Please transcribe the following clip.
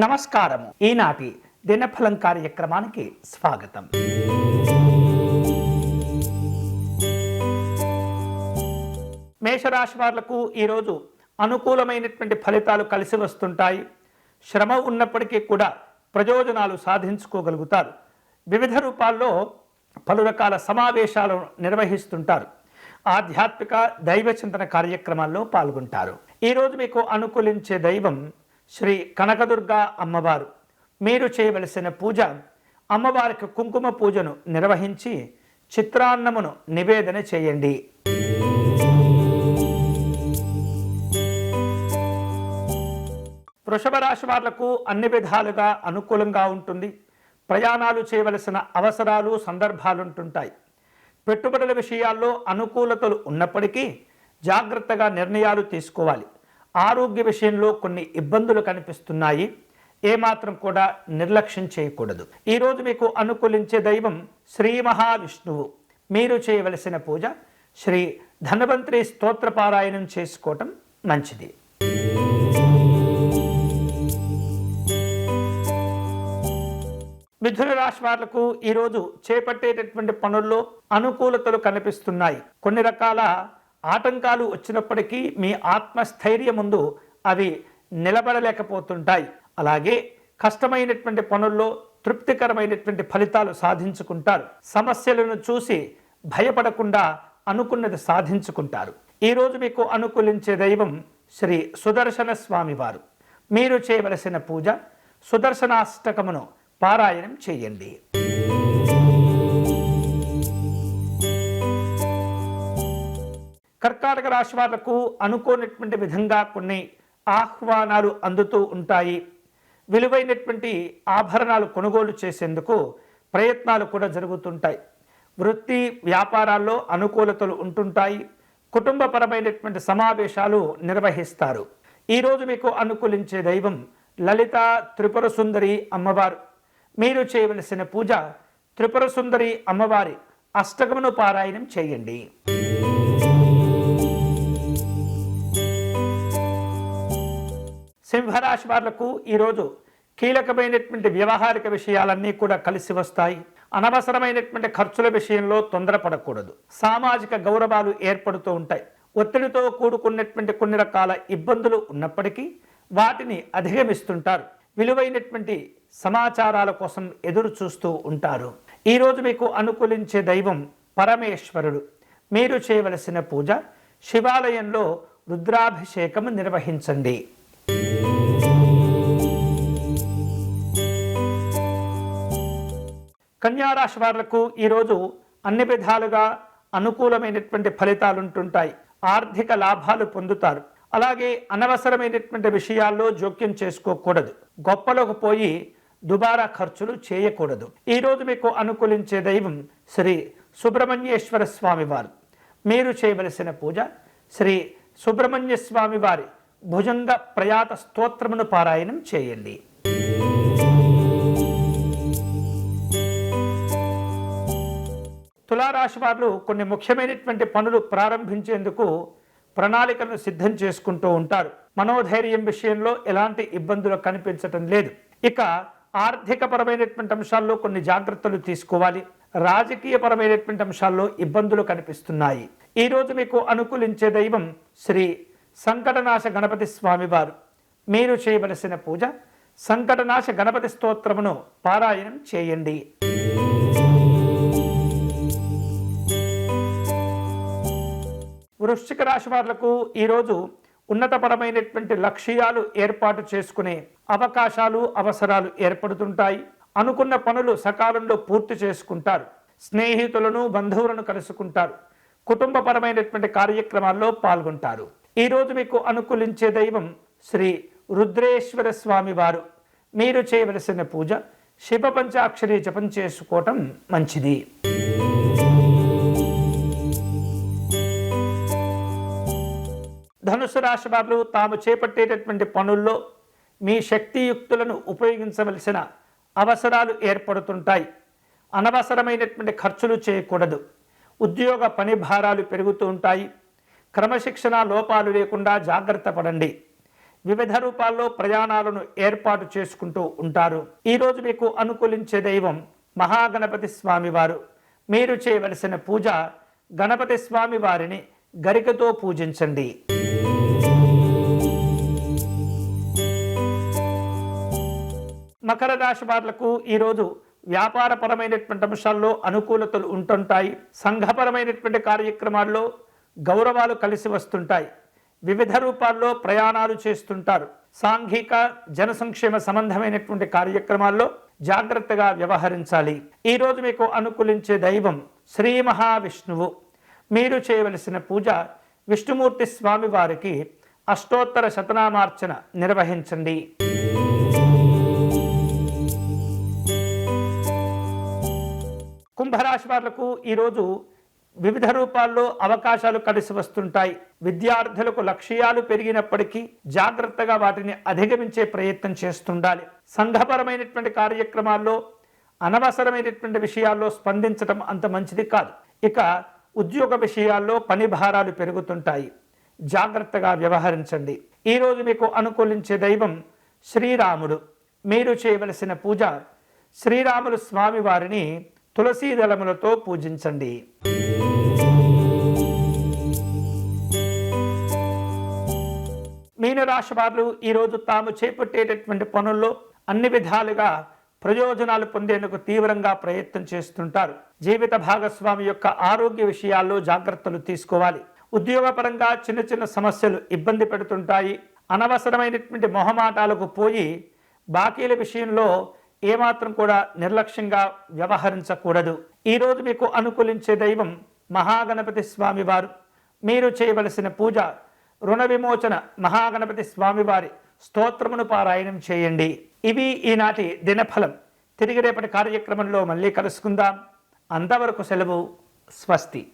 నమస్కారము. ఈనాటి దినఫలం కార్యక్రమానికి స్వాగతం. మేషరాశి వాళ్ళకు ఈరోజు అనుకూలమైనటువంటి ఫలితాలు కలిసి వస్తుంటాయి. శ్రమ ఉన్నప్పటికీ కూడా ప్రయోజనాలు సాధించుకోగలుగుతారు. వివిధ రూపాల్లో పలు రకాల సమావేశాలు నిర్వహిస్తుంటారు. ఆధ్యాత్మిక దైవ చింతన కార్యక్రమాల్లో పాల్గొంటారు. ఈరోజు మీకు అనుకూలించే దైవం శ్రీ కనకదుర్గ అమ్మవారు. మీరు చేయవలసిన పూజ అమ్మవారికి కుంకుమ పూజను నిర్వహించి చిత్రాన్నమును నివేదన చేయండి. వృషభ రాశి వాళ్ళకు అన్ని విధాలుగా అనుకూలంగా ఉంటుంది. ప్రయాణాలు చేయవలసిన అవసరాలు సందర్భాలు ఉంటుంటాయి పెట్టుబడుల విషయాల్లో అనుకూలతలు ఉన్నప్పటికీ జాగ్రత్తగా నిర్ణయాలు తీసుకోవాలి. ఆరోగ్య విషయంలో కొన్ని ఇబ్బందులు కనిపిస్తున్నాయి. ఏమాత్రం కూడా నిర్లక్ష్యం చేయకూడదు. ఈరోజు మీకు అనుకూలించే దైవం శ్రీ మహావిష్ణువు. మీరు చేయవలసిన పూజ శ్రీ ధన్వంతరి స్తోత్రపారాయణం చేసుకోవటం మంచిది. మిథున రాశి వాళ్ళకు ఈరోజు చేపట్టేటటువంటి పనుల్లో అనుకూలతలు కనిపిస్తున్నాయి. కొన్ని రకాల ఆటంకాలు వచ్చినప్పటికీ మీ ఆత్మస్థైర్యం ముందు అవి నిలబడలేకపోతుంటాయి. అలాగే కష్టమైనటువంటి పనుల్లో తృప్తికరమైనటువంటి ఫలితాలు సాధించుకుంటారు. సమస్యలను చూసి భయపడకుండా అనుకున్నది సాధించుకుంటారు. ఈరోజు మీకు అనుకూలించే దైవం శ్రీ సుదర్శన స్వామివారు. మీరు చేయవలసిన పూజ సుదర్శనాష్టకమును పారాయణం చేయండి. కర్కాటక రాశి వాళ్ళకు అనుకోనటువంటి విధంగా కొన్ని ఆహ్వానాలు అందుతూ ఉంటాయి. విలువైనటువంటి ఆభరణాలు కొనుగోలు చేసేందుకు ప్రయత్నాలు కూడా జరుగుతుంటాయి. వృత్తి వ్యాపారాల్లో అనుకూలతలు ఉంటుంటాయి. కుటుంబపరమైనటువంటి సమావేశాలు నిర్వహిస్తారు. ఈరోజు మీకు అనుకూలించే దైవం లలిత త్రిపుర సుందరి అమ్మవారు. మీరు చేయవలసిన పూజ త్రిపుర సుందరి అమ్మవారి అష్టకమును పారాయణం చేయండి. సింహరాశి వాళ్ళకు ఈరోజు కీలకమైనటువంటి వ్యవహారిక విషయాలన్నీ కూడా కలిసి వస్తాయి. అనవసరమైనటువంటి ఖర్చుల విషయంలో తొందరపడకూడదు. సామాజిక గౌరవాలు ఏర్పడుతూ ఉంటాయి. ఒత్తిడితో కూడుకున్నటువంటి కొన్ని రకాల ఇబ్బందులు ఉన్నప్పటికీ వాటిని అధిగమిస్తుంటారు. విలువైనటువంటి సమాచారాల కోసం ఎదురు చూస్తూ ఉంటారు. ఈరోజు మీకు అనుకూలించే దైవం పరమేశ్వరుడు. మీరు చేయవలసిన పూజ శివాలయంలో రుద్రాభిషేకం నిర్వహించండి. కన్యారాశి వాళ్ళకు ఈరోజు అన్ని విధాలుగా అనుకూలమైనటువంటి ఫలితాలు ఉంటుంటాయి ఆర్థిక లాభాలు పొందుతారు. అలాగే అనవసరమైనటువంటి విషయాల్లో జోక్యం చేసుకోకూడదు. గొప్పలకు పోయి దుబారా ఖర్చులు చేయకూడదు. ఈరోజు మీకు అనుకూలించే దైవం శ్రీ సుబ్రహ్మణ్యేశ్వర స్వామి వారు. మీరు చేయవలసిన పూజ శ్రీ సుబ్రహ్మణ్య స్వామి వారి భుజంగ ప్రయాత స్తోత్రమును పారాయణం చేయండి. తులారాశి వారు కొన్ని ముఖ్యమైనటువంటి పనులు ప్రారంభించేందుకు ప్రణాళికను సిద్ధం చేసుకుంటూ ఉంటారు. మనోధైర్యం విషయంలో ఎలాంటి ఇబ్బందులు కనిపించటం లేదు. ఇక ఆర్థికపరమైనటువంటి అంశాల్లో కొన్ని జాగ్రత్తలు తీసుకోవాలి. రాజకీయపరమైనటువంటి అంశాల్లో ఇబ్బందులు కనిపిస్తున్నాయి. ఈరోజు మీకు అనుకూలించే దైవం శ్రీ సంకటనాశ గణపతి స్వామివారు. మీరు చేయవలసిన పూజ సంకటనాశ గణపతి స్తోత్రమును పారాయణం చేయండి. వృశ్చిక రాశి వాళ్ళకు ఈరోజు ఉన్నతపరమైనటువంటి లక్ష్యాలు ఏర్పాటు చేసుకునే అవకాశాలు అవసరాలు ఏర్పడుతుంటాయి. అనుకున్న పనులు సకాలంలో పూర్తి చేసుకుంటారు. స్నేహితులను బంధువులను కలుసుకుంటారు. కుటుంబపరమైనటువంటి కార్యక్రమాల్లో పాల్గొంటారు. ఈరోజు మీకు అనుకూలించే దైవం శ్రీ రుద్రేశ్వర స్వామి వారు. మీరు చేయవలసిన పూజ శివ పంచాక్షరి జపం చేసుకోవటం మంచిది. ధనుసు రాశి వారు తాము చేపట్టేటటువంటి పనుల్లో మీ శక్తియుక్తులను ఉపయోగించవలసిన అవసరాలు ఏర్పడుతుంటాయి. అనవసరమైనటువంటి ఖర్చులు చేయకూడదు. ఉద్యోగ పని భారాలు పెరుగుతూ ఉంటాయి. క్రమశిక్షణ లోపాలు లేకుండా జాగ్రత్త పడండి. వివిధ రూపాల్లో ప్రయాణాలను ఏర్పాటు చేసుకుంటూ ఉంటారు. ఈరోజు మీకు అనుకూలించే దైవం మహాగణపతి స్వామివారు మీరు చేయవలసిన పూజ గణపతి స్వామి వారిని గరికతో పూజించండి. మకర రాశి వాళ్ళకు ఈరోజు వ్యాపారపరమైనటువంటి అంశాల్లో అనుకూలతలు ఉంటుంటాయి. సంఘపరమైనటువంటి కార్యక్రమాల్లో గౌరవాలు కలిసి వస్తుంటాయి. వివిధ రూపాల్లో ప్రయాణాలు చేస్తుంటారు. సాంఘిక జన సంక్షేమ సంబంధమైనటువంటి కార్యక్రమాల్లో జాగ్రత్తగా వ్యవహరించాలి. ఈరోజు మీకు అనుకూలించే దైవం శ్రీ మహావిష్ణువు. మీరు చేయవలసిన పూజ విష్ణుమూర్తి స్వామి వారికి అష్టోత్తర శతనామార్చన నిర్వహించండి. కుంభరాశి వాళ్ళకు ఈరోజు వివిధ రూపాల్లో అవకాశాలు కలిసి వస్తుంటాయి. విద్యార్థులకు లక్ష్యాలు పెరిగినప్పటికీ జాగ్రత్తగా వాటిని అధిగమించే ప్రయత్నం చేస్తుండాలి. సంఘపరమైనటువంటి కార్యక్రమాల్లో అనవసరమైనటువంటి విషయాల్లో స్పందించడం అంత మంచిది కాదు. ఇక ఉద్యోగ విషయాల్లో పని భారాలు పెరుగుతుంటాయి. జాగ్రత్తగా వ్యవహరించండి. ఈరోజు మీకు అనుకూలించే దైవం శ్రీరాముడు. మీరు చేయవలసిన పూజ శ్రీరాములు స్వామి వారిని తులసీ దళములతో పూజించండి. మీనరాశి వారు ఈరోజు తాము చేపట్టేటటువంటి పనుల్లో అన్ని విధాలుగా ప్రయోజనాలు పొందేందుకు తీవ్రంగా ప్రయత్నం చేస్తుంటారు. జీవిత భాగస్వామి యొక్క ఆరోగ్య విషయాల్లో జాగ్రత్తలు తీసుకోవాలి. ఉద్యోగపరంగా చిన్న చిన్న సమస్యలు ఇబ్బంది పెడుతుంటాయి. అనవసరమైనటువంటి మొహమాటాలకు పోయి బాకీల విషయంలో ఏమాత్రం కూడా నిర్లక్ష్యంగా వ్యవహరించకూడదు. ఈరోజు మీకు అనుకూలించే దైవం మహాగణపతి స్వామివారు మీరు చేయవలసిన పూజ రుణ విమోచన మహాగణపతి స్వామివారి స్తోత్రమును పారాయణం చేయండి. ఇవి ఈనాటి దినఫలం. తిరిగి రేపటి కార్యక్రమంలో మళ్ళీ కలుసుకుందాం. అంతవరకు సెలవు. స్వస్తి.